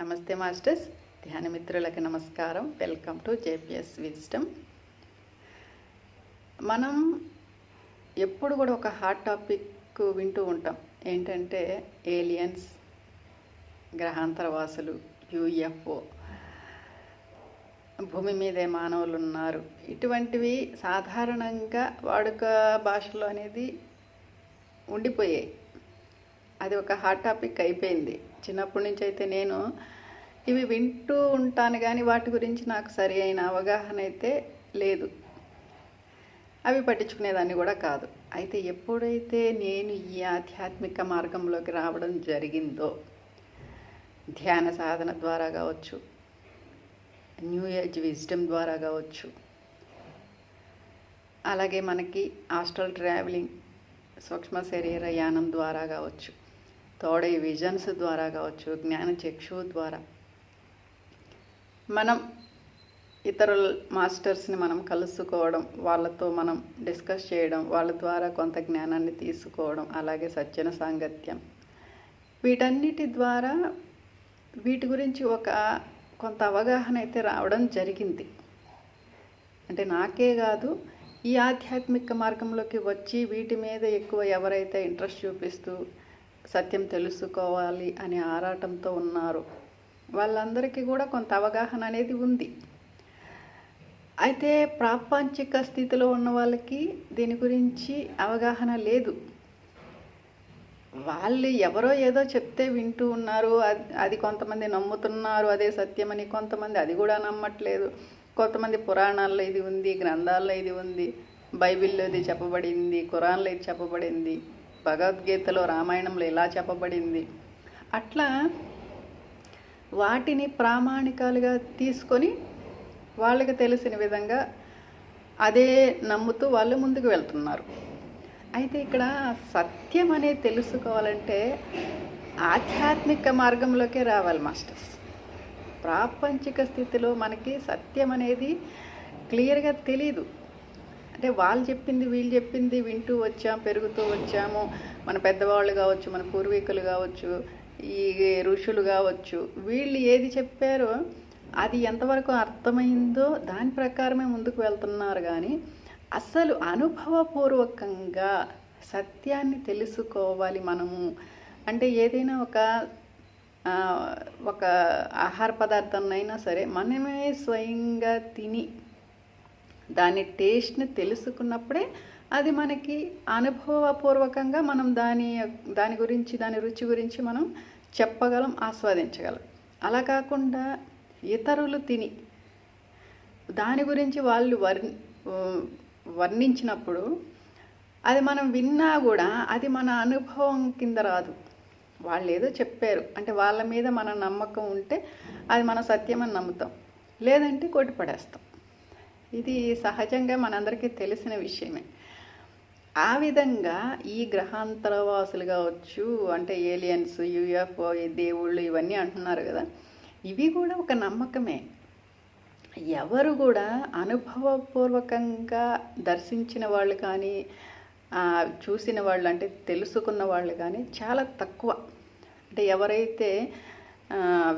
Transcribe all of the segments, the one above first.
నమస్తే మాస్టర్స్. ధ్యానమిత్రులకు నమస్కారం. Welcome to JPS wisdom మనం ఎప్పుడు కూడా ఒక హాట్ టాపిక్ వింటూ ఉంటాం. ఏంటంటే ఏలియన్స్ గ్రహాంతరవాసులు యూఎఫ్ఓ. భూమి మీదే మానవులు ఉన్నారు. ఇటువంటివి సాధారణంగా వాడుక భాషలో అనేది ఉండిపోయాయి. అది ఒక హాట్ టాపిక్ అయిపోయింది. చిన్నప్పటి నుంచి అయితే నేను ఇవి వింటూ ఉంటాను కానీ వాటి గురించి నాకు సరి అయిన అవగాహన అయితే లేదు. అవి పట్టించుకునేదాన్ని కూడా కాదు. అయితే ఎప్పుడైతే నేను ఈ ఆధ్యాత్మిక మార్గంలోకి రావడం జరిగిందో ధ్యాన సాధన ద్వారా కావచ్చు న్యూ ఏజ్ విజ్డమ్ ద్వారా కావచ్చు అలాగే మనకి ఆస్ట్రల్ ట్రావెలింగ్ సూక్ష్మ శరీర యానం ద్వారా కావచ్చు తోడై విజన్స్ ద్వారా కావచ్చు జ్ఞాన చక్షువు ద్వారా. మనం ఇతరుల మాస్టర్స్ని మనం కలుసుకోవడం వాళ్ళతో మనం డిస్కస్ చేయడం వాళ్ళ ద్వారా కొంత జ్ఞానాన్ని తీసుకోవడం అలాగే సజ్జన సాంగత్యం. వీటన్నిటి ద్వారా వీటి గురించి ఒక కొంత అవగాహన అయితే రావడం జరిగింది. అంటే నాకే కాదు ఈ ఆధ్యాత్మిక మార్గంలోకి వచ్చి వీటి మీద ఎక్కువ ఎవరైతే ఇంట్రెస్ట్ చూపిస్తూ సత్యం తెలుసుకోవాలి అనే ఆరాటంతో ఉన్నారు. వాళ్ళందరికీ కూడా కొంత అవగాహన అనేది ఉంది. అయితే ప్రాపంచిక స్థితిలో ఉన్న వాళ్ళకి దీని గురించి అవగాహన లేదు. వాళ్ళు ఎవరో ఏదో చెప్తే వింటూ ఉన్నారు. అది అది కొంతమంది నమ్ముతున్నారు. అదే సత్యమని కొంతమంది అది కూడా నమ్మట్లేదు. కొంతమంది పురాణాల్లో ఇది ఉంది గ్రంథాల్లో ఇది ఉంది బైబిల్లో ఇది చెప్పబడింది కురాన్లో ఇది చెప్పబడింది. భగవద్గీతలో రామాయణంలో ఇలా చెప్పబడింది. అట్లా వాటిని ప్రామాణికాలుగా తీసుకొని వాళ్ళకి తెలిసిన విధంగా అదే నమ్ముతూ వాళ్ళు ముందుకు వెళ్తున్నారు. అయితే ఇక్కడ సత్యం అనేది తెలుసుకోవాలంటే ఆధ్యాత్మిక మార్గంలోకే రావాలి మాస్టర్స్. ప్రాపంచిక స్థితిలో మనకి సత్యం అనేది క్లియర్గా తెలీదు. అంటే వాళ్ళు చెప్పింది వీళ్ళు చెప్పింది వింటూ వచ్చాం పెరుగుతూ వచ్చాము. మన పెద్దవాళ్ళు కావచ్చు మన పూర్వీకులు కావచ్చు ఈ ఋషులు కావచ్చు. వీళ్ళు ఏది చెప్పారో అది ఎంతవరకు అర్థమైందో దాని ప్రకారమే ముందుకు వెళ్తున్నారు కానీ అసలు అనుభవపూర్వకంగా సత్యాన్ని తెలుసుకోవాలి మనము. అంటే ఏదైనా ఒక ఒక ఆహార పదార్థంనైనా సరే మనమే స్వయంగా తిని దాని టేస్ట్ని తెలుసుకున్నప్పుడే అది మనకి అనుభవపూర్వకంగా మనం దాని దాని గురించి దాని రుచి గురించి మనం చెప్పగలం ఆస్వాదించగలం. అలా కాకుండా ఇతరులు తిని దాని గురించి వాళ్ళు వర్ణి వర్ణించినప్పుడు అది మనం విన్నా కూడా అది మన అనుభవం కింద రాదు. వాళ్ళు ఏదో చెప్పారు. అంటే వాళ్ళ మీద మన నమ్మకం ఉంటే అది మన సత్యమని నమ్ముతాం. లేదంటే కొట్టిపడేస్తాం ఇది సహజంగా మనందరికీ తెలిసిన విషయమే. ఆ విధంగా ఈ గ్రహాంతరవాసులు కావచ్చు అంటే ఏలియన్స్ యూఎఫ్ఓ దేవుళ్ళు ఇవన్నీ అంటున్నారు కదా ఇవి కూడా ఒక నమ్మకమే. ఎవరు కూడా అనుభవపూర్వకంగా దర్శించిన వాళ్ళు కానీ చూసిన వాళ్ళు అంటే తెలుసుకున్న వాళ్ళు కానీ చాలా తక్కువ. అంటే ఎవరైతే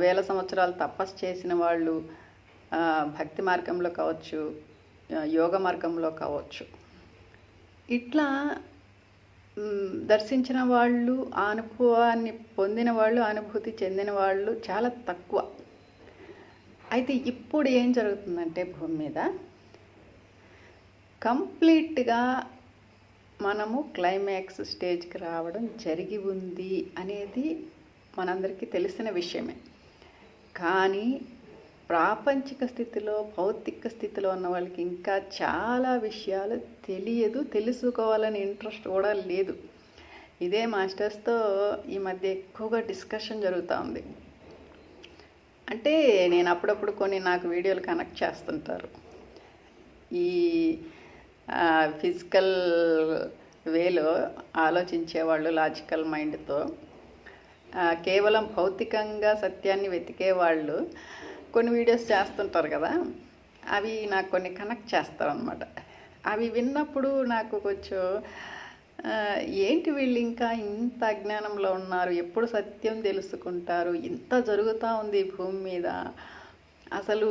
వేల సంవత్సరాలు తపస్సు చేసిన వాళ్ళు భక్తి మార్గంలో కావచ్చు యోగ మార్గంలో కావచ్చు. ఇట్లా దర్శించిన వాళ్ళు ఆ అనుభవాన్ని పొందిన వాళ్ళు అనుభూతి చెందిన వాళ్ళు చాలా తక్కువ. అయితే ఇప్పుడు ఏం జరుగుతుందంటే భూమి మీద? కంప్లీట్గా మనము క్లైమాక్స్ స్టేజ్కి రావడం జరిగి ఉంది అనేది మనందరికీ తెలిసిన విషయమే. కానీ ప్రాపంచిక స్థితిలో భౌతిక స్థితిలో ఉన్న వాళ్ళకి ఇంకా చాలా విషయాలు తెలియదు తెలుసుకోవాలని ఇంట్రెస్ట్ కూడా లేదు. ఇదే మాస్టర్స్తో ఈ మధ్య ఎక్కువగా డిస్కషన్ జరుగుతూ ఉంది. అంటే నేను అప్పుడప్పుడు కొన్ని నాకు వీడియోలు కనెక్ట్ చేస్తుంటారు. ఈ ఫిజికల్ వేలో ఆలోచించే వాళ్ళు లాజికల్ మైండ్తో కేవలం భౌతికంగా సత్యాన్ని వెతికే వాళ్ళు కొన్ని వీడియోస్ చేస్తుంటారు కదా అవి నాకు కొన్ని కనెక్ట్ చేస్తారు అనమాట అవి విన్నప్పుడు నాకు కొంచెం ఏంటి వీళ్ళు ఇంకా ఇంత అజ్ఞానంలో ఉన్నారు ఎప్పుడు సత్యం తెలుసుకుంటారు ఇంత జరుగుతూ ఉంది భూమి మీద. అసలు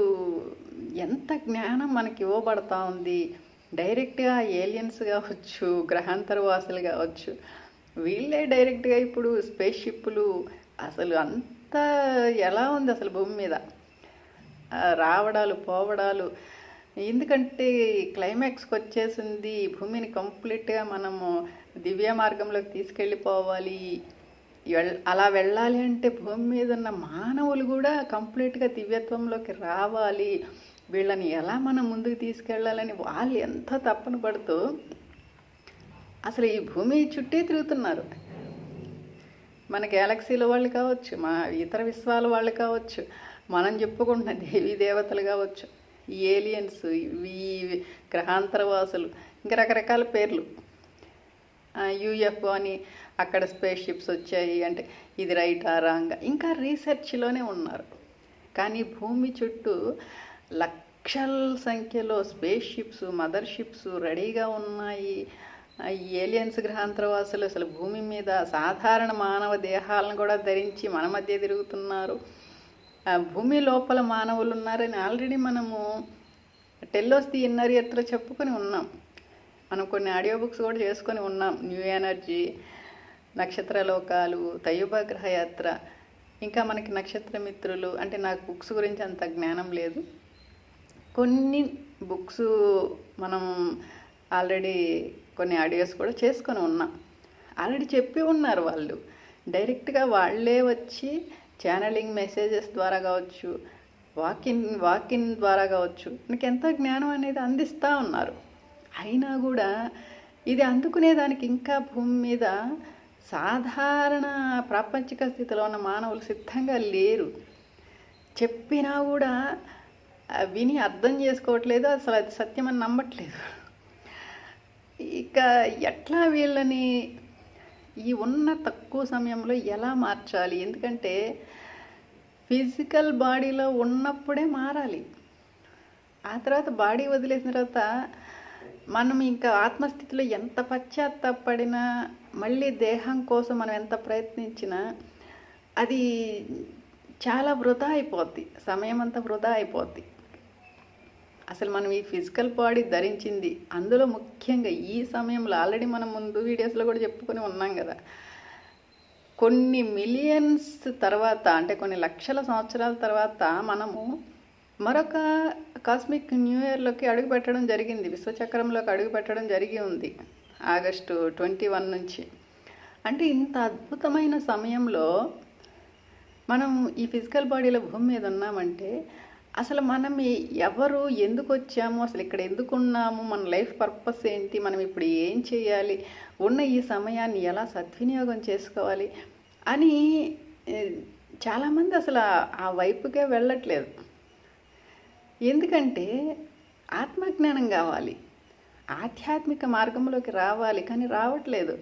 ఎంత జ్ఞానం మనకి ఇవ్వబడతా ఉంది. డైరెక్ట్గా ఏలియన్స్ కావచ్చు గ్రహాంతర వాసులు కావచ్చు వీళ్ళే డైరెక్ట్గా ఇప్పుడు స్పేస్ షిప్లు అసలు అంత ఎలా ఉంది అసలు భూమి మీద? రావడాలు పోవడాలు. ఎందుకంటే క్లైమాక్స్కి వచ్చేసింది భూమిని కంప్లీట్గా మనము దివ్య మార్గంలోకి తీసుకెళ్ళిపోవాలి. అలా వెళ్ళాలి అంటే భూమి మీద ఉన్న మానవులు కూడా కంప్లీట్గా దివ్యత్వంలోకి రావాలి. వీళ్ళని ఎలా మనం ముందుకు తీసుకెళ్ళాలని వాళ్ళు ఎంత తప్పన పడుతూ అసలు ఈ భూమి చుట్టే తిరుగుతున్నారు. మన గ్యాలక్సీల వాళ్ళు కావచ్చు మా ఇతర విశ్వాల వాళ్ళు కావచ్చు మనం చెప్పుకుంటున్న దేవీ దేవతలు కావచ్చు ఈ ఏలియన్స్ ఈ గ్రహాంతరవాసులు ఇంకా రకరకాల పేర్లు. యూఎఫ్ఓ అని అక్కడ స్పేస్ షిప్స్ వచ్చాయి అంటే ఇది రైటా రాంగా ఇంకా రీసెర్చ్లోనే ఉన్నారు. కానీ భూమి చుట్టూ లక్షల సంఖ్యలో స్పేస్ షిప్స్ మదర్ షిప్స్ రెడీగా ఉన్నాయి ఈ ఏలియన్స్ గ్రహాంతరవాసులు అసలు భూమి మీద సాధారణ మానవ దేహాలను కూడా ధరించి మన మధ్య తిరుగుతున్నారు. భూమి లోపల మానవులు ఉన్నారని ఆల్రెడీ మనము టెల్లోస్ ది ఇన్నర్ ఎత్తులో చెప్పుకొని ఉన్నాం. మనం కొన్ని ఆడియో బుక్స్ కూడా చేసుకొని ఉన్నాం. న్యూ ఎనర్జీ నక్షత్ర లోకాలు తయుభగ్రహ గ్రహయాత్ర ఇంకా మనకి నక్షత్ర మిత్రులు అంటే నాకు బుక్స్ గురించి అంత జ్ఞానం లేదు. కొన్ని బుక్స్ మనం ఆల్రెడీ కొన్ని ఆడియోస్ కూడా చేసుకొని ఉన్నాం. ఆల్రెడీ చెప్పి ఉన్నారు వాళ్ళు. డైరెక్ట్గా వాళ్ళే వచ్చి ఛానలింగ్ మెసేజెస్ ద్వారా కావచ్చు వాకిన్ వాకిన్ ద్వారా కావచ్చు మనకి ఎంత జ్ఞానం అనేది అందిస్తూ ఉన్నారు. అయినా కూడా ఇది అందుకునేదానికి ఇంకా భూమి మీద సాధారణ ప్రాపంచిక స్థితిలో ఉన్న మానవులు సిద్ధంగా లేరు. చెప్పినా కూడా విని అర్థం చేసుకోవట్లేదు అసలు అది సత్యమని నమ్మట్లేదు. ఇక ఎట్లా వీళ్ళని ఈ ఉన్న తక్కువ సమయంలో ఎలా మార్చాలి? ఎందుకంటే ఫిజికల్ బాడీలో ఉన్నప్పుడే మారాలి. ఆ తర్వాత బాడీ వదిలేసిన తర్వాత మనం ఇంకా ఆత్మస్థితిలో ఎంత పశ్చాత్తాపడినా మళ్ళీ దేహం కోసం మనం ఎంత ప్రయత్నించినా అది చాలా వృధా అయిపోద్ది. సమయం అంతా వృధా అయిపోద్ది. అసలు మనం ఈ ఫిజికల్ బాడీ ధరించింది. అందులో ముఖ్యంగా ఈ సమయంలో ఆల్రెడీ మనం ముందు వీడియోస్లో కూడా చెప్పుకొని ఉన్నాం కదా. కొన్ని మిలియన్స్ తర్వాత అంటే కొన్ని లక్షల సంవత్సరాల తర్వాత మనము మరొక కాస్మిక్ న్యూ ఇయర్లోకి అడుగు పెట్టడం జరిగింది. విశ్వచక్రంలోకి అడుగు పెట్టడం జరిగి ఉంది. ఆగస్టు ట్వంటీ వన్ నుంచి. అంటే ఇంత అద్భుతమైన సమయంలో మనం ఈ ఫిజికల్ బాడీలో భూమి మీద ఉన్నామంటే అసలు మనం ఎవరు ఎందుకు వచ్చాము? అసలు ఇక్కడ ఎందుకు ఉన్నాము? మన లైఫ్ పర్పస్ ఏంటి? మనం ఇప్పుడు ఏం చేయాలి? ఉన్న ఈ సమయాన్ని ఎలా సద్వినియోగం చేసుకోవాలి? అని చాలామంది అసలు ఆ- ఆ వైపుకే వెళ్ళట్లేదు. ఎందుకంటే ఆత్మజ్ఞానం కావాలి. ఆధ్యాత్మిక మార్గంలోకి రావాలి కానీ రావట్లేదు.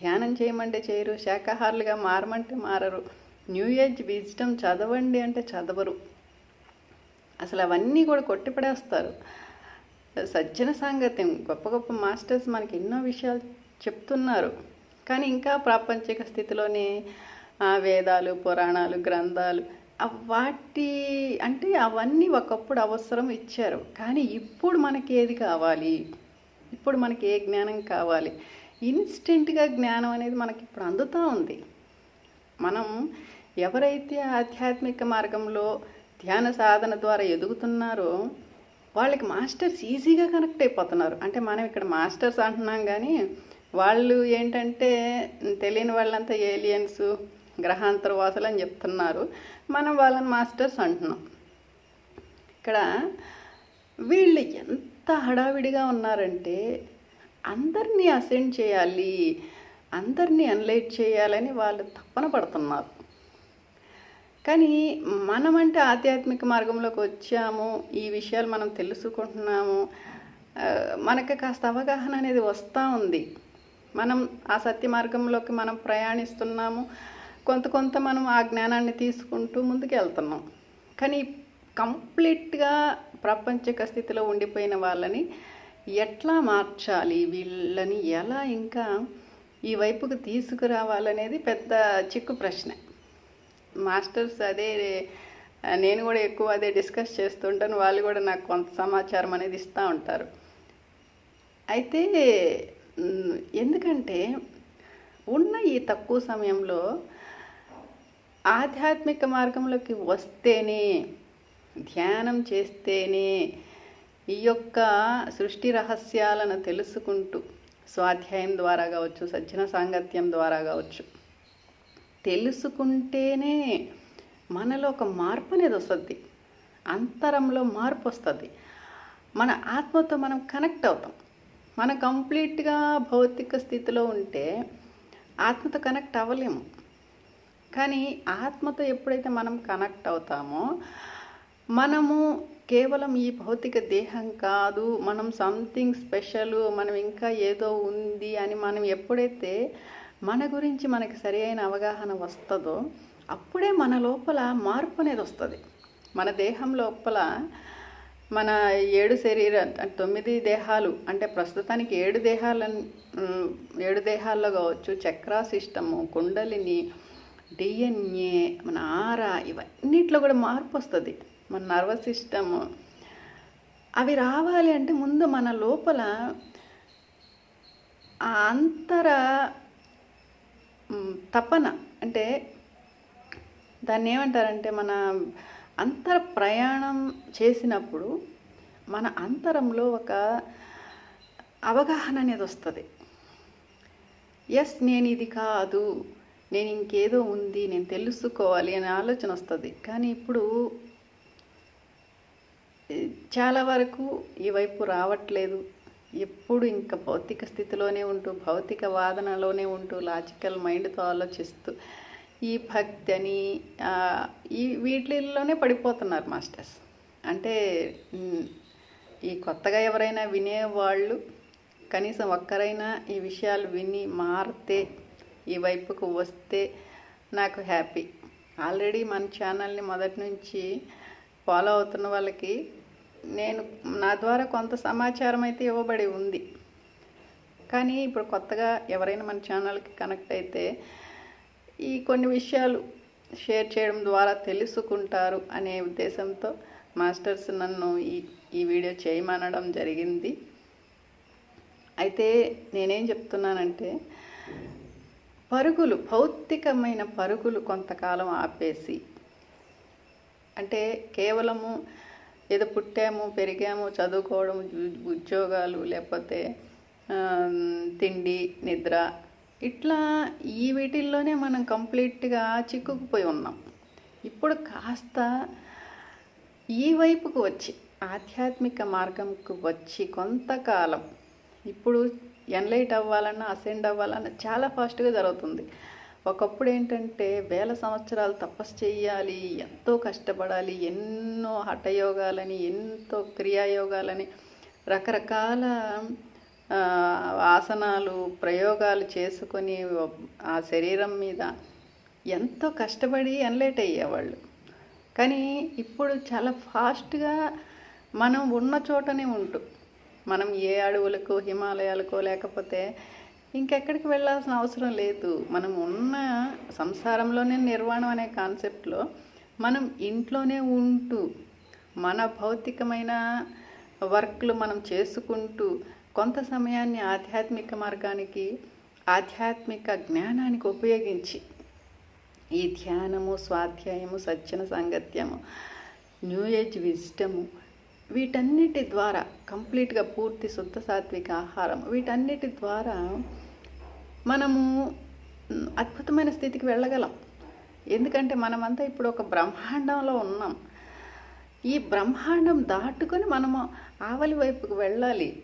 ధ్యానం చేయమంటే చేయరు శాకాహారులుగా మారమంటే మారరు. న్యూ ఏజ్ విజ్డమ్ చదవండి అంటే చదవరు. అసలు అవన్నీ కూడా కొట్టిపడేస్తారు. సజ్జన సాంగత్యం గొప్ప గొప్ప మాస్టర్స్ మనకి ఎన్నో విషయాలు చెప్తున్నారు. కానీ ఇంకా ప్రాపంచిక స్థితిలోనే ఆ, వేదాలు పురాణాలు గ్రంథాలు వాటి అంటే అవన్నీ ఒకప్పుడు అవసరం ఇచ్చారు. కానీ ఇప్పుడు మనకి ఏది కావాలి? ఇప్పుడు మనకి ఏ జ్ఞానం కావాలి? ఇన్స్టెంట్గా జ్ఞానం అనేది మనకి ఇప్పుడు అందుతూ ఉంది. మనం ఎవరైతే ఆధ్యాత్మిక మార్గంలో ధ్యాన సాధన ద్వారా ఎదుగుతున్నారో వాళ్ళకి మాస్టర్స్ ఈజీగా కనెక్ట్ అయిపోతున్నారు. అంటే మనం ఇక్కడ మాస్టర్స్ అంటున్నాం కానీ వాళ్ళు ఏంటంటే తెలియని వాళ్ళంతా ఏలియన్స్ గ్రహాంతరవాసులు అని చెప్తున్నారు. మనం వాళ్ళని మాస్టర్స్ అంటున్నాం. ఇక్కడ వీళ్ళు ఎంత హడావిడిగా ఉన్నారంటే అందరినీ అసెండ్ చేయాలి అందరినీ అన్లైట్ చేయాలని వాళ్ళు తప్పన పడుతున్నారు. కానీ మనమంటే ఆధ్యాత్మిక మార్గంలోకి వచ్చాము ఈ విషయాలు మనం తెలుసుకుంటున్నాము. మనకి కాస్త అవగాహన అనేది వస్తూ ఉంది. మనం ఆ సత్య మార్గంలోకి మనం ప్రయాణిస్తున్నాము. కొంత కొంత మనం ఆ జ్ఞానాన్ని తీసుకుంటూ ముందుకు వెళ్తున్నాం కానీ కంప్లీట్గా ప్రపంచక స్థితిలో ఉండిపోయిన వాళ్ళని ఎట్లా మార్చాలి? వీళ్ళని ఎలా ఇంకా ఈ వైపుకు తీసుకురావాలనేది పెద్ద చిక్కు ప్రశ్నే. మాస్టర్స్ అదే నేను కూడా ఎక్కువ అదే డిస్కస్ చేస్తుంటాను. వాళ్ళు కూడా నాకు కొంత సమాచారం అనేది ఇస్తూ ఉంటారు. అయితే ఎందుకంటే ఉన్న ఈ తక్కువ సమయంలో ఆధ్యాత్మిక మార్గంలోకి వస్తేనే ధ్యానం చేస్తేనే ఈ యొక్క సృష్టి రహస్యాలను తెలుసుకుంటూ స్వాధ్యాయం ద్వారా కావచ్చు సజ్జన సాంగత్యం ద్వారా కావచ్చు తెలుసుకుంటేనే మనలో ఒక మార్పు అనేది వస్తుంది. అంతరంలో మార్పు వస్తుంది. మన ఆత్మతో మనం కనెక్ట్ అవుతాం. మనం కంప్లీట్గా భౌతిక స్థితిలో ఉంటే ఆత్మతో కనెక్ట్ అవ్వలేము. కానీ ఆత్మతో ఎప్పుడైతే మనం కనెక్ట్ అవుతామో మనము కేవలం ఈ భౌతిక దేహం కాదు మనం సంథింగ్ స్పెషల్ మనం ఇంకా ఏదో ఉంది అని మనం ఎప్పుడైతే మన గురించి మనకి సరి అయిన అవగాహన వస్తుందో అప్పుడే మన లోపల మార్పు అనేది వస్తుంది. మన దేహం లోపల మన ఏడు శరీర తొమ్మిది దేహాలు అంటే ప్రస్తుతానికి ఏడు దేహాల ఏడు దేహాల్లో కావచ్చు చక్రా సిస్టము కుండలిని డిఎన్ఏ మన ఆరా ఇవన్నిట్లో కూడా మార్పు వస్తుంది. మన నర్వస్ సిస్టము. అవి రావాలి అంటే ముందు మన లోపల అంతర తపన. అంటే దాన్ని ఏమంటారంటే మన అంతర ప్రయాణం చేసినప్పుడు మన అంతరంలో ఒక అవగాహన అనేది వస్తుంది. ఎస్ నేను ఇది కాదు నేను ఇంకేదో ఉంది నేను తెలుసుకోవాలి అనే ఆలోచన వస్తుంది. కానీ ఇప్పుడు చాలా వరకు ఈ వైపు రావట్లేదు. ఎప్పుడు ఇంకా భౌతిక స్థితిలోనే ఉంటూ భౌతిక వాదనలోనే ఉంటూ లాజికల్ మైండ్తో ఆలోచిస్తూ ఈ భక్తి అని ఈ వీటిల్లోనే పడిపోతున్నారు మాస్టర్స్. అంటే ఈ కొత్తగా ఎవరైనా వినేవాళ్ళు కనీసం ఒక్కరైనా ఈ విషయాలు విని మారితే ఈ వైపుకు వస్తే నాకు హ్యాపీ ఆల్రెడీ మన ఛానల్ని మొదటి నుంచి ఫాలో అవుతున్న వాళ్ళకి నేను నా ద్వారా కొంత సమాచారం అయితే ఇవ్వబడి ఉంది. కానీ ఇప్పుడు కొత్తగా ఎవరైనా మన ఛానల్కి కనెక్ట్ అయితే ఈ కొన్ని విషయాలు షేర్ చేయడం ద్వారా తెలుసుకుంటారు అనే ఉద్దేశంతో మాస్టర్స్ నన్ను ఈ ఈ వీడియో చేయమనడం జరిగింది. అయితే నేనేం చెప్తున్నానంటే పరుగులు భౌతికమైన పరుగులు కొంతకాలం ఆపేసి అంటే కేవలము ఏదో పుట్టాము పెరిగాము చదువుకోవడం ఉద్యోగాలు లేకపోతే తిండి నిద్ర ఇట్లా ఈ వీటిల్లోనే మనం కంప్లీట్గా చిక్కుకుపోయి ఉన్నాం. ఇప్పుడు కాస్త ఈ వైపుకు వచ్చి ఆధ్యాత్మిక మార్గంకు వచ్చి కొంతకాలం ఇప్పుడు ఎన్లైట్ అవ్వాలన్నా అసెండ్ అవ్వాలన్నా చాలా ఫాస్ట్గా జరుగుతుంది. ఒకప్పుడు ఏంటంటే వేల సంవత్సరాలు తపస్సు చేయాలి ఎంతో కష్టపడాలి ఎన్నో హఠయోగాలని ఎంతో క్రియాయోగాలని రకరకాల ఆసనాలు ప్రయోగాలు చేసుకొని ఆ శరీరం మీద ఎంతో కష్టపడి ఎన్లైట్ అయ్యేవాళ్ళు. కానీ ఇప్పుడు చాలా ఫాస్ట్గా మనం ఉన్న చోటనే ఉంటూ. మనం ఏ అడవులకు హిమాలయాలకో లేకపోతే ఇంకెక్కడికి వెళ్ళాల్సిన అవసరం లేదు. మనం ఉన్న సంసారంలోనే నిర్వాణం అనే కాన్సెప్ట్లో మనం ఇంట్లోనే ఉంటూ మన భౌతికమైన వర్క్లు మనం చేసుకుంటూ కొంత సమయాన్ని ఆధ్యాత్మిక మార్గానికి ఆధ్యాత్మిక జ్ఞానానికి ఉపయోగించి ఈ ధ్యానము స్వాధ్యాయము సజ్జన సాంగత్యము న్యూ ఏజ్ విజ్డము వీటన్నిటి ద్వారా కంప్లీట్గా పూర్తి శుద్ధ సాత్విక ఆహారం వీటన్నిటి ద్వారా మనము అద్భుతమైన స్థితికి వెళ్ళగలం. ఎందుకంటే మనమంతా ఇప్పుడు ఒక బ్రహ్మాండంలో ఉన్నాం. ఈ బ్రహ్మాండం దాటుకొని మనము ఆవలి వైపుకు వెళ్ళాలి.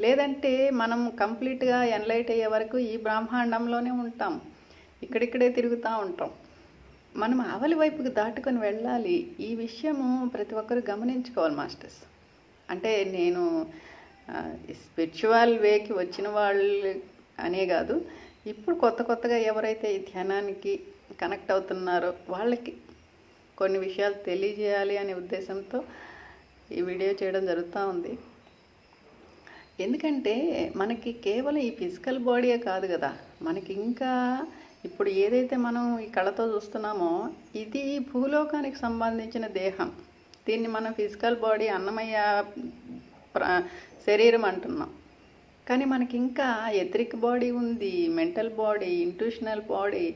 లేదంటే మనం కంప్లీట్గా ఎన్లైట్ అయ్యే వరకు ఈ బ్రహ్మాండంలోనే ఉంటాం. ఇక్కడిక్కడే తిరుగుతూ ఉంటాం. మనం ఆవలి వైపుకు దాటుకొని వెళ్ళాలి. ఈ విషయము ప్రతి ఒక్కరు గమనించుకోవాలి మాస్టర్స్. అంటే నేను స్పిరిచువల్ వేకి వచ్చిన వాళ్ళ అనే కాదు. ఇప్పుడు కొత్త కొత్తగా ఎవరైతే ఈ ధ్యానానికి కనెక్ట్ అవుతున్నారో వాళ్ళకి కొన్ని విషయాలు తెలియజేయాలి అనే ఉద్దేశంతో ఈ వీడియో చేయడం జరుగుతూ ఉంది. ఎందుకంటే మనకి కేవలం ఈ ఫిజికల్ బాడీయే కాదు కదా. మనకి ఇంకా ఇప్పుడు ఏదైతే మనం ఈ కళతో చూస్తున్నామో ఇది భూలోకానికి సంబంధించిన దేహం. దీన్ని మనం ఫిజికల్ బాడీ అన్నమయ్య ప్ర- శరీరం అంటున్నాం. కానీ మనకి ఇంకా ఎథరిక్ బాడీ ఉంది మెంటల్ బాడీ ఇంట్యూషనల్ బాడీ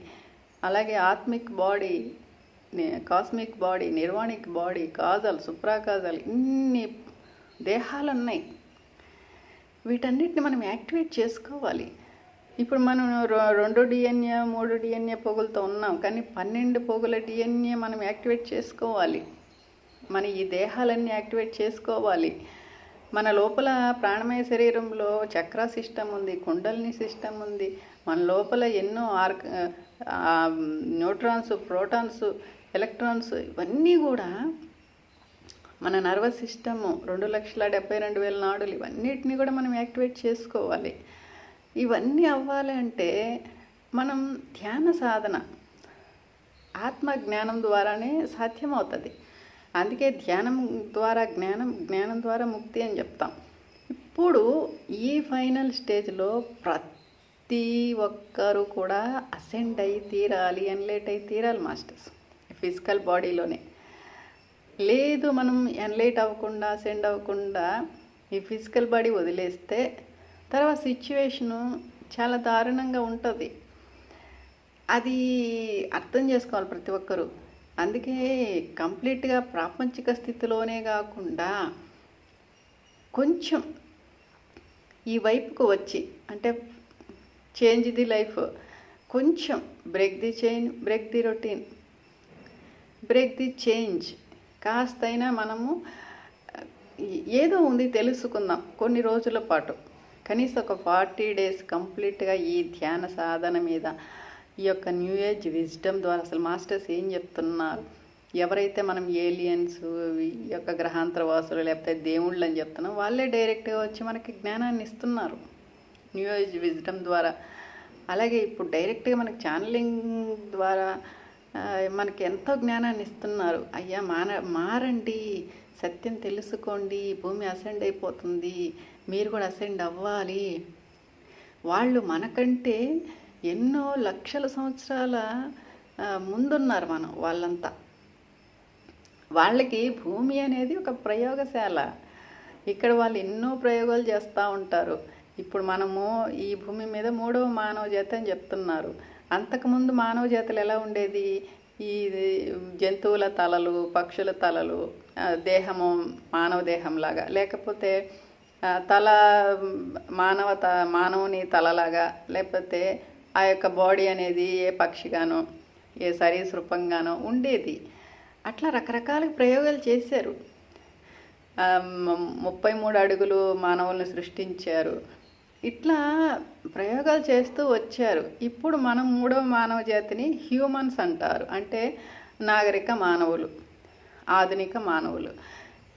అలాగే atmic body cosmic body nirvanic body causal supracausal ఇన్ని దేహాలు ఉన్నాయి వీటన్నిటిని మనం యాక్టివేట్ చేసుకోవాలి. ఇప్పుడు మనం రొ- రెండు డిఎన్ఏ మూడు డిఎన్ఏ పొగులతో ఉన్నాం కానీ పన్నెండు పొగుల డిఎన్ఏ మనం యాక్టివేట్ చేసుకోవాలి. మన ఈ దేహాలన్నీ యాక్టివేట్ చేసుకోవాలి. మన లోపల ప్రాణమయ శరీరంలో చక్ర సిస్టమ్ ఉంది కుండలిని సిస్టమ్ ఉంది. మన లోపల ఎన్నో ఆర్ న్యూట్రాన్స్ ప్రోటాన్స్ ఎలక్ట్రాన్స్ ఇవన్నీ కూడా మన నర్వస్ సిస్టము రెండు లక్షల డెబ్బై రెండు వేల నాడులు ఇవన్నిటిని కూడా మనం యాక్టివేట్ చేసుకోవాలి. ఇవన్నీ అవ్వాలి అంటే మనం ధ్యాన సాధన ఆత్మ జ్ఞానం ద్వారానే సాధ్యమవుతుంది. అందుకే ధ్యానం ద్వారా జ్ఞానం జ్ఞానం ద్వారా ముక్తి అని చెప్తాం. ఇప్పుడు ఈ ఫైనల్ స్టేజ్లో ప్రతి ఒక్కరూ కూడా అసెండ్ అయి తీరాలి ఎన్లేట్ అయి తీరాలి మాస్టర్స్ ఫిజికల్ బాడీలోనే. లేదు మనం ఎన్లైట్ అవ్వకుండా సెండ్ అవ్వకుండా ఈ ఫిజికల్ బాడీ వదిలేస్తే తర్వాత సిచ్యువేషను చాలా దారుణంగా ఉంటుంది. అది అర్థం చేసుకోవాలి ప్రతి ఒక్కరూ. అందుకే కంప్లీట్గా ప్రాపంచిక స్థితిలోనే కాకుండా కొంచెం ఈ వైపుకు వచ్చి అంటే చేంజ్ ది లైఫ్ కొంచెం break the chain break the routine break the change కాస్తైనా మనము ఏదో ఉంది తెలుసుకుందాం కొన్ని రోజుల పాటు. కనీసం ఒక ఫార్టీ డేస్ కంప్లీట్గా ఈ ధ్యాన సాధన మీద ఈ యొక్క న్యూ ఏజ్ విజ్డమ్ ద్వారా అసలు మాస్టర్స్ ఏం చెప్తున్నారు? ఎవరైతే మనం ఏలియన్స్ ఈ యొక్క గ్రహాంతర వాసులు లేకపోతే దేవుళ్ళు అని చెప్తున్నాం వాళ్ళే డైరెక్ట్గా వచ్చి మనకి జ్ఞానాన్ని ఇస్తున్నారు. న్యూ ఏజ్ విజ్డమ్ ద్వారా. అలాగే ఇప్పుడు డైరెక్ట్గా మనకి ఛానలింగ్ ద్వారా మనకి ఎంతో జ్ఞానాన్ని ఇస్తున్నారు. అయ్యా మాన మారండి. సత్యం తెలుసుకోండి. భూమి అసెండ్ అయిపోతుంది. మీరు కూడా అసెండ్ అవ్వాలి. వాళ్ళు మనకంటే ఎన్నో లక్షల సంవత్సరాల ముందున్నారు మనం వాళ్ళంతా. వాళ్ళకి భూమి అనేది ఒక ప్రయోగశాల. ఇక్కడ వాళ్ళు ఎన్నో ప్రయోగాలు చేస్తూ ఉంటారు. ఇప్పుడు మనము ఈ భూమి మీద మూడవ మానవ జాతి అని చెప్తున్నారు. అంతకుముందు మానవ జాతులు ఎలా ఉండేది? ఈ జంతువుల తలలు పక్షుల తలలు దేహము మానవ దేహంలాగా లేకపోతే తల మానవ త మానవుని తలలాగా లేకపోతే ఆ యొక్క బాడీ అనేది ఏ పక్షిగానో ఏ సరీసృపంగానో ఉండేది. అట్లా రకరకాల ప్రయోగాలు చేశారు. ముప్పై మూడు అడుగులు మానవుల్ని సృష్టించారు. ఇట్లా ప్రయోగాలు చేస్తూ వచ్చారు. ఇప్పుడు మనం మూడవ మానవ జాతిని హ్యూమన్స్ అంటారు. అంటే నాగరిక మానవులు ఆధునిక మానవులు.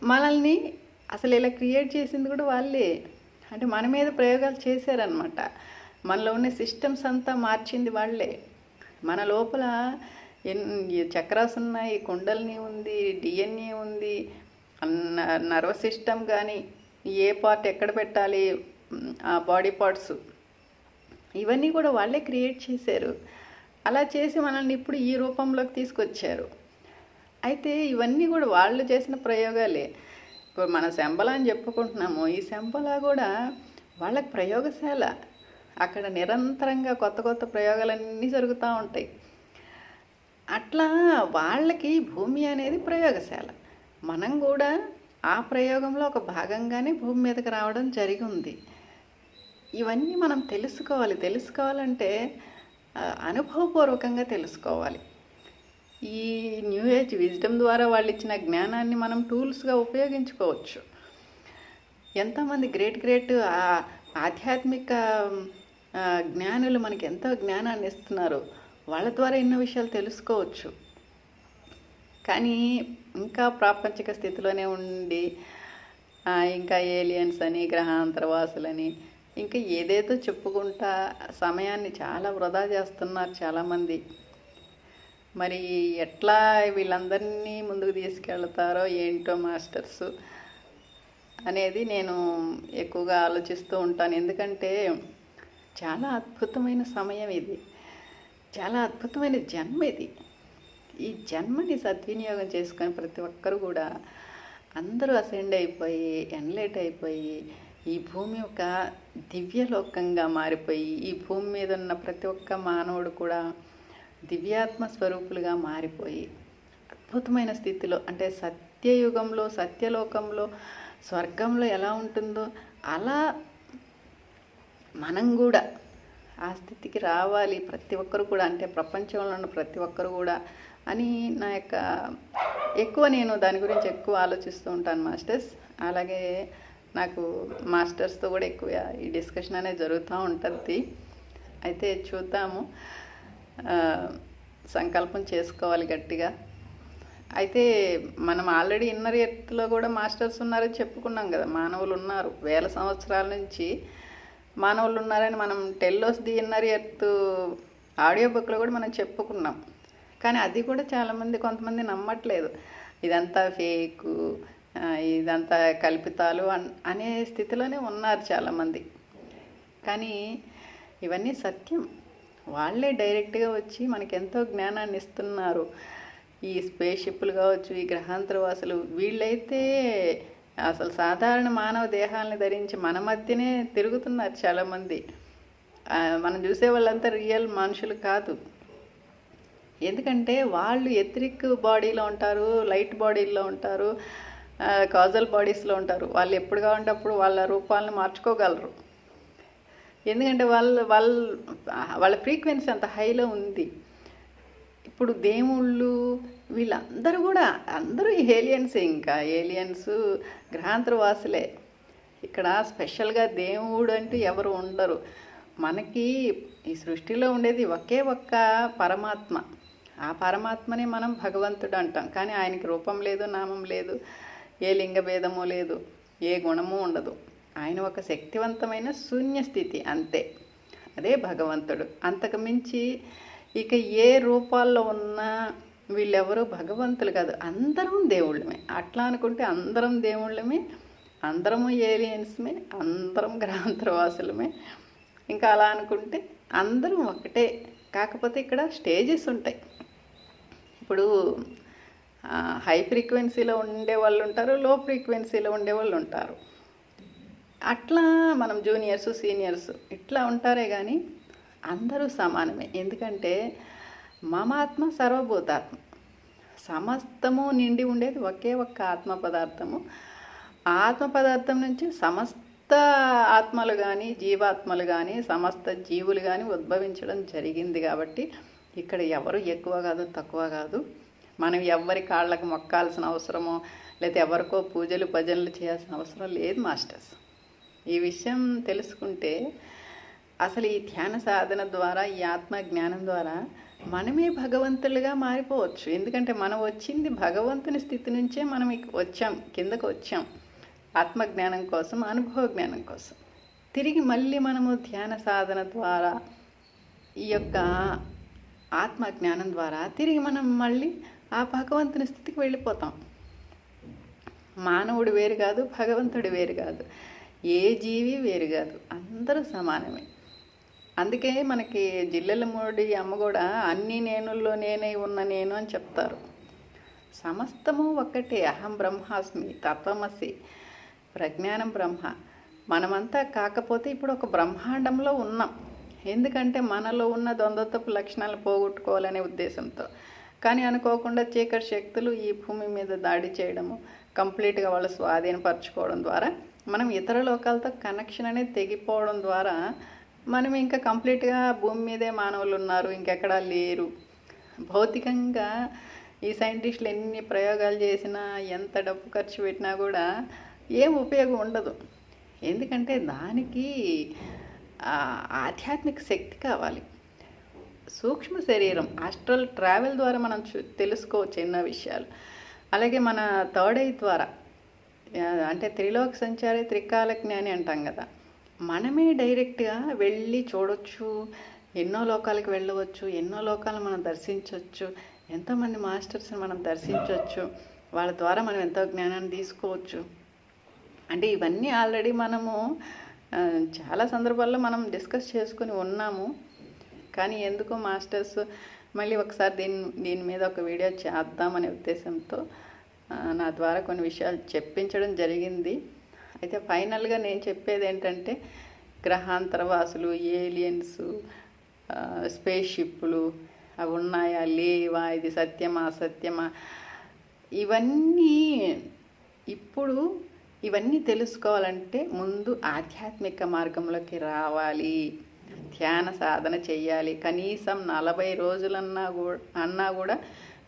మనల్ని అసలు ఇలా క్రియేట్ చేసింది కూడా వాళ్ళే. అంటే మన మీద ప్రయోగాలు చేశారనమాట మనలో ఉన్న సిస్టమ్స్ అంతా మార్చింది వాళ్ళే. మన లోపల చక్రాస్ ఉన్నాయి కుండల్ని ఉంది డిఎన్ఏ ఉంది నర్వస్ సిస్టమ్ కానీ ఏ పార్ట్ ఎక్కడ పెట్టాలి ఆ బాడీ పార్ట్స్. ఇవన్నీ కూడా వాళ్ళే క్రియేట్ చేశారు. అలా చేసి మనల్ని ఇప్పుడు ఈ రూపంలోకి తీసుకొచ్చారు. అయితే ఇవన్నీ కూడా వాళ్ళు చేసిన ప్రయోగాలే. ఇప్పుడు మన శంబల అని చెప్పుకుంటున్నాము. ఈ శంబల కూడా వాళ్ళకి ప్రయోగశాల. అక్కడ నిరంతరంగా కొత్త కొత్త ప్రయోగాలన్నీ జరుగుతూ ఉంటాయి. అట్లా వాళ్ళకి భూమి అనేది ప్రయోగశాల. మనం కూడా ఆ ప్రయోగంలో ఒక భాగంగానే భూమి మీదకి రావడం జరిగింది. ఇవన్నీ మనం తెలుసుకోవాలి. తెలుసుకోవాలంటే అనుభవపూర్వకంగా తెలుసుకోవాలి. ఈ న్యూ ఏజ్ విజ్డమ్ ద్వారా వాళ్ళు ఇచ్చిన జ్ఞానాన్ని మనం టూల్స్గా ఉపయోగించుకోవచ్చు. ఎంతోమంది గ్రేట్ గ్రేట్ ఆధ్యాత్మిక జ్ఞానులు మనకి ఎంతో జ్ఞానాన్ని ఇస్తున్నారు. వాళ్ళ ద్వారా ఎన్నో విషయాలు తెలుసుకోవచ్చు. కానీ ఇంకా ప్రాపంచిక స్థితిలోనే ఉండి ఇంకా ఏలియన్స్ అని గ్రహాంతరవాసులని ఇంకా ఏదేదో చెప్పుకుంటా సమయాన్ని చాలా వృధా చేస్తున్నారు చాలామంది. మరి ఎట్లా వీళ్ళందరినీ ముందుకు తీసుకెళ్తారో ఏంటో మాస్టర్స్ అనేది నేను ఎక్కువగా ఆలోచిస్తూ ఉంటాను. ఎందుకంటే చాలా అద్భుతమైన సమయం ఇది. చాలా అద్భుతమైన జన్మ ఇది. ఈ జన్మని సద్వినియోగం చేసుకొని ప్రతి ఒక్కరు కూడా అందరూ అసెండ్ అయిపోయి ఎన్లైట్ అయిపోయి ఈ భూమి ఒక దివ్యలోకంగా మారిపోయి ఈ భూమి మీద ఉన్న ప్రతి ఒక్క మానవుడు కూడా దివ్యాత్మ స్వరూపులుగా మారిపోయి అద్భుతమైన స్థితిలో అంటే సత్యయుగంలో సత్యలోకంలో స్వర్గంలో ఎలా ఉంటుందో అలా మనం కూడా ఆ స్థితికి రావాలి. ప్రతి ఒక్కరు కూడా అంటే ప్రపంచంలో ఉన్న ప్రతి ఒక్కరు కూడా అని నా యొక్క ఎక్కువ నేను దాని గురించి ఎక్కువ ఆలోచిస్తూ ఉంటాను మాస్టర్స్. అలాగే నాకు మాస్టర్స్తో కూడా ఎక్కువ ఈ డిస్కషన్ అనేది జరుగుతూ ఉంటుంది. అయితే చూద్దాము. సంకల్పం చేసుకోవాలి గట్టిగా. అయితే మనం ఆల్రెడీ ఇన్నర్ ఎర్త్లో కూడా మాస్టర్స్ ఉన్నారని చెప్పుకున్నాం కదా మానవులు ఉన్నారు. వేల సంవత్సరాల నుంచి మానవులు ఉన్నారని మనం Telos the inner earth audio బుక్లో కూడా మనం చెప్పుకున్నాం. కానీ అది కూడా చాలామంది కొంతమంది నమ్మట్లేదు. ఇదంతా ఫేకు ఇదంతా కల్పితాలు అన్- అనే స్థితిలోనే ఉన్నారు చాలామంది కానీ ఇవన్నీ సత్యం. వాళ్ళే డైరెక్ట్గా వచ్చి మనకి ఎంతో జ్ఞానాన్ని ఇస్తున్నారు. ఈ స్పేస్ షిప్లు కావచ్చు ఈ గ్రహాంతరవాసులు వీళ్ళైతే అసలు సాధారణ మానవ దేహాలను ధరించి మన మధ్యనే తిరుగుతున్నారు చాలామంది. మనం చూసే వాళ్ళంతా రియల్ మనుషులు కాదు. ఎందుకంటే వాళ్ళు ఎత్రిక్ బాడీలో ఉంటారు లైట్ బాడీలో ఉంటారు కాజల్ బాడీస్లో ఉంటారు. వాళ్ళు ఎప్పుడు కావాలంటప్పుడు వాళ్ళ రూపాలను మార్చుకోగలరు. ఎందుకంటే వాళ్ళ వాళ్ళ వాళ్ళ ఫ్రీక్వెన్సీ అంత హైలో ఉంది. ఇప్పుడు దేవుళ్ళు వీళ్ళందరూ కూడా అందరూ ఏలియన్స్ ఇంకా. ఏలియన్స్ గ్రహాంతరవాసులే. ఇక్కడ స్పెషల్గా దేవుడు అంటూ ఎవరు ఉండరు. మనకి ఈ సృష్టిలో ఉండేది ఒకే ఒక్క పరమాత్మ. ఆ పరమాత్మనే మనం భగవంతుడు అంటాం. కానీ ఆయనకి రూపం లేదు నామం లేదు ఏ లింగ భేదము లేదు ఏ గుణము ఉండదు. ఆయన ఒక శక్తివంతమైన శూన్య స్థితి అంతే. అదే భగవంతుడు. అంతకు మించి ఇక ఏ రూపాల్లో ఉన్నా వీళ్ళెవరో భగవంతులు కాదు అందరం దేవుళ్ళమే. అట్లా అనుకుంటే అందరం దేవుళ్ళమే అందరము ఏలియన్స్మే అందరం గ్రహాంతరవాసులమే. ఇంకా అలా అనుకుంటే అందరం ఒకటే కాకపోతే ఇక్కడ స్టేజెస్ ఉంటాయి. ఇప్పుడు హై ఫ్రీక్వెన్సీలో ఉండే వాళ్ళు ఉంటారు లో ఫ్రీక్వెన్సీలో ఉండే వాళ్ళు ఉంటారు. అట్లా మనం జూనియర్స్ సీనియర్స్ ఇట్లా ఉంటారే కానీ అందరూ సమానమే. ఎందుకంటే మమాత్మ సర్వభూతాత్మ. సమస్తము నిండి ఉండేది ఒకే ఒక్క ఆత్మ పదార్థము. ఆత్మ పదార్థం నుంచి సమస్త ఆత్మలు కానీ జీవాత్మలు కానీ సమస్త జీవులు కానీ ఉద్భవించడం జరిగింది కాబట్టి ఇక్కడ ఎవరు ఎక్కువ కాదు తక్కువ కాదు. మనం ఎవరి కాళ్ళకు మొక్కాల్సిన అవసరమో లేకపోతే ఎవరికో పూజలు భజనలు చేయాల్సిన అవసరం లేదు మాస్టర్స్. ఈ విషయం తెలుసుకుంటే అసలు ఈ ధ్యాన సాధన ద్వారా ఈ ఆత్మ జ్ఞానం ద్వారా మనమే భగవంతులుగా మారిపోవచ్చు. ఎందుకంటే మనం వచ్చింది భగవంతుని స్థితి నుంచే మనం వచ్చాం కిందకు వచ్చాం. ఆత్మ జ్ఞానం కోసం అనుభవ జ్ఞానం కోసం. తిరిగి మళ్ళీ మనము ధ్యాన సాధన ద్వారా ఈ యొక్క ఆత్మ జ్ఞానం ద్వారా తిరిగి మనం మళ్ళీ ఆ భగవంతుని స్థితికి వెళ్ళిపోతాం. మానవుడు వేరు కాదు భగవంతుడు వేరు కాదు. ఏ జీవి వేరు కాదు. అందరూ సమానమే. అందుకే మనకి జిల్లెల మూడి అమ్మ కూడా అన్ని నేనుల్లో నేనే ఉన్న నేను అని చెప్తారు. సమస్తము ఒక్కటే అహం బ్రహ్మాస్మి తత్వమసి ప్రజ్ఞానం బ్రహ్మ. మనమంతా కాకపోతే ఇప్పుడు ఒక బ్రహ్మాండంలో ఉన్నాం. ఎందుకంటే మనలో ఉన్న ద్వంద్వతపు లక్షణాలు పోగొట్టుకోవాలనే ఉద్దేశంతో. కానీ అనుకోకుండా చీకటి శక్తులు ఈ భూమి మీద దాడి చేయడము కంప్లీట్గా వాళ్ళు స్వాధీనపరచుకోవడం ద్వారా మనం ఇతర లోకాలతో కనెక్షన్ అనేది తెగిపోవడం ద్వారా మనం ఇంకా కంప్లీట్గా భూమి మీదే మానవులు ఉన్నారు ఇంకెక్కడా లేరు. భౌతికంగా ఈ సైంటిస్టులు ఎన్ని ప్రయోగాలు చేసినా ఎంత డబ్బు ఖర్చు పెట్టినా కూడా ఏం ఉపయోగం ఉండదు. ఎందుకంటే దానికి ఆధ్యాత్మిక శక్తి కావాలి. సూక్ష్మ శరీరం ఆస్ట్రల్ ట్రావెల్ ద్వారా మనం చూ తెలుసుకోవచ్చు ఎన్నో విషయాలు. అలాగే మన థర్డ్ ఐ ద్వారా అంటే త్రిలోక సంచారి త్రికాల జ్ఞాని అంటాం కదా. మనమే డైరెక్ట్గా వెళ్ళి చూడొచ్చు ఎన్నో లోకాలకు వెళ్ళవచ్చు ఎన్నో లోకాలను మనం దర్శించవచ్చు ఎంతోమంది మాస్టర్స్ని మనం దర్శించవచ్చు వాళ్ళ ద్వారా మనం ఎంతో జ్ఞానాన్ని తీసుకోవచ్చు. అంటే ఇవన్నీ ఆల్రెడీ మనము చాలా సందర్భాల్లో మనం డిస్కస్ చేసుకుని ఉన్నాము. కానీ ఎందుకో మాస్టర్స్ మళ్ళీ ఒకసారి దీని దీని మీద ఒక వీడియో చేద్దామనే ఉద్దేశంతో నా ద్వారా కొన్ని విషయాలు చెప్పించడం జరిగింది. అయితే ఫైనల్గా నేను చెప్పేది ఏంటంటే గ్రహాంతరవాసులు ఏలియన్స్ స్పేస్ షిప్పులు అవి ఉన్నాయా లేవా ఇది సత్యమా అసత్యమా? ఇవన్నీ ఇప్పుడు ఇవన్నీ తెలుసుకోవాలంటే ముందు ఆధ్యాత్మిక మార్గంలోకి రావాలి. ధ్యాన సాధన చేయాలి కనీసం నలభై రోజులన్నా కూడా అన్నా కూడా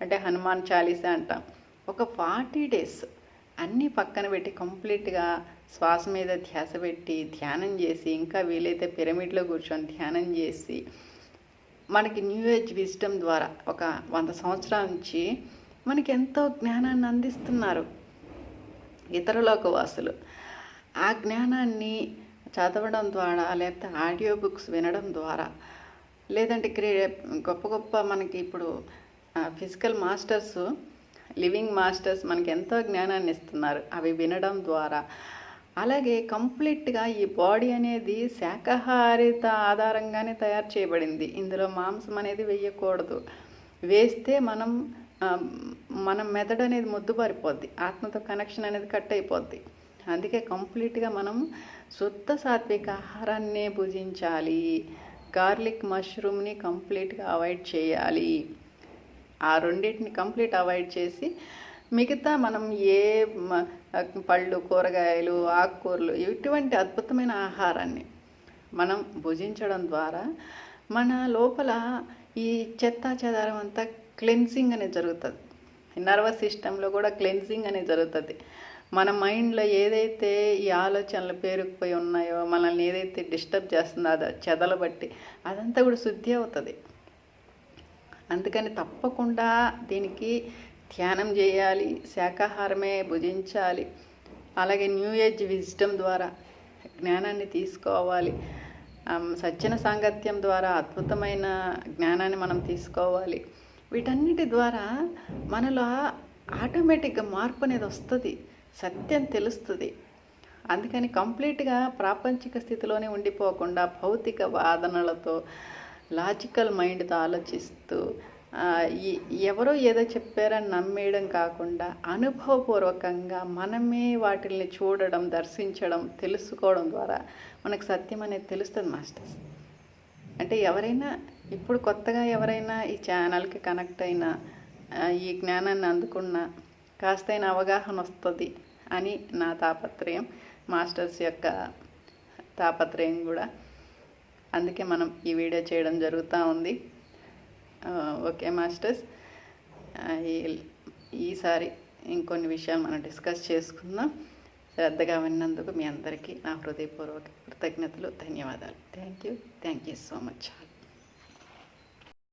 అంటే హనుమాన్ చాలీసా అంటాం. ఒక ఫార్టీ డేస్ అన్నీ పక్కన పెట్టి కంప్లీట్గా శ్వాస మీద ధ్యాస పెట్టి ధ్యానం చేసి ఇంకా వీలైతే పిరమిడ్లో కూర్చొని ధ్యానం చేసి మనకి న్యూ ఏజ్ విజ్డమ్ ద్వారా ఒక వంద సంవత్సరాల నుంచి మనకి ఎంతో జ్ఞానాన్ని అందిస్తున్నారు ఇతరులోకవాసులు. ఆ జ్ఞానాన్ని చదవడం ద్వారా లేకపోతే ఆడియో బుక్స్ వినడం ద్వారా లేదంటే క్రీ గొప్ప గొప్ప మనకి ఇప్పుడు ఫిజికల్ మాస్టర్స్ లివింగ్ మాస్టర్స్ మనకి ఎంతో జ్ఞానాన్ని ఇస్తున్నారు. అవి వినడం ద్వారా. అలాగే కంప్లీట్గా ఈ బాడీ అనేది శాకాహారిత ఆధారంగానే తయారు చేయబడింది. ఇందులో మాంసం అనేది వేయకూడదు. వేస్తే మనం మన మెదడు అనేది ముద్దుబారిపోద్ది. ఆత్మతో కనెక్షన్ అనేది కట్ అయిపోద్ది అందుకే కంప్లీట్గా మనం శుద్ధ సాత్విక ఆహారాన్నే భుజించాలి. గార్లిక్ మష్రూమ్ని కంప్లీట్గా అవాయిడ్ చేయాలి. ఆ రెండింటిని కంప్లీట్ అవాయిడ్ చేసి మిగతా మనం ఏ మ- పళ్ళు కూరగాయలు ఆకుకూరలు ఇటువంటి అద్భుతమైన ఆహారాన్ని మనం భుజించడం ద్వారా మన లోపల ఈ చెత్త చెదారం అంతా క్లెన్సింగ్ అనేది జరుగుతుంది. నర్వస్ సిస్టంలో కూడా క్లెన్సింగ్ అనేది జరుగుతుంది. మన మైండ్లో ఏదైతే ఈ ఆలోచనలు పేరుకుపోయి ఉన్నాయో మనల్ని ఏదైతే డిస్టర్బ్ చేస్తుందో అది చెదల బట్టి అదంతా కూడా శుద్ధి అవుతుంది. అందుకని తప్పకుండా దీనికి ధ్యానం చేయాలి శాకాహారమే భుజించాలి. అలాగే న్యూ ఏజ్ విజ్డమ్ ద్వారా జ్ఞానాన్ని తీసుకోవాలి. సజ్జన సాంగత్యం ద్వారా అద్భుతమైన జ్ఞానాన్ని మనం తీసుకోవాలి. వీటన్నిటి ద్వారా మనలో ఆటోమేటిక్గా మార్పు అనేది వస్తుంది సత్యం తెలుస్తుంది. అందుకని కంప్లీట్గా ప్రాపంచిక స్థితిలోనే ఉండిపోకుండా భౌతిక వాదనలతో లాజికల్ మైండ్తో ఆలోచిస్తూ ఎవరో ఏదో చెప్పారని నమ్మేయడం కాకుండా అనుభవపూర్వకంగా మనమే వాటిల్ని చూడడం దర్శించడం తెలుసుకోవడం ద్వారా మనకు సత్యం అనేది తెలుస్తుంది మాస్టర్స్. అంటే ఎవరైనా ఇప్పుడు కొత్తగా ఎవరైనా ఈ ఛానల్కి కనెక్ట్ అయినా ఈ జ్ఞానాన్ని అందుకున్న కాస్తైన అవగాహన వస్తుంది అని నా తాపత్రయం మాస్టర్స్ యొక్క తాపత్రయం కూడా. అందుకే మనం ఈ వీడియో చేయడం జరుగుతూ ఉంది. Okay masters. ఈసారి ఇంకొన్ని విషయాలు మనం డిస్కస్ చేసుకుందాం. శ్రద్ధగా విన్నందుకు మీ అందరికీ నా హృదయపూర్వక కృతజ్ఞతలు ధన్యవాదాలు. Thank you. Thank you so much.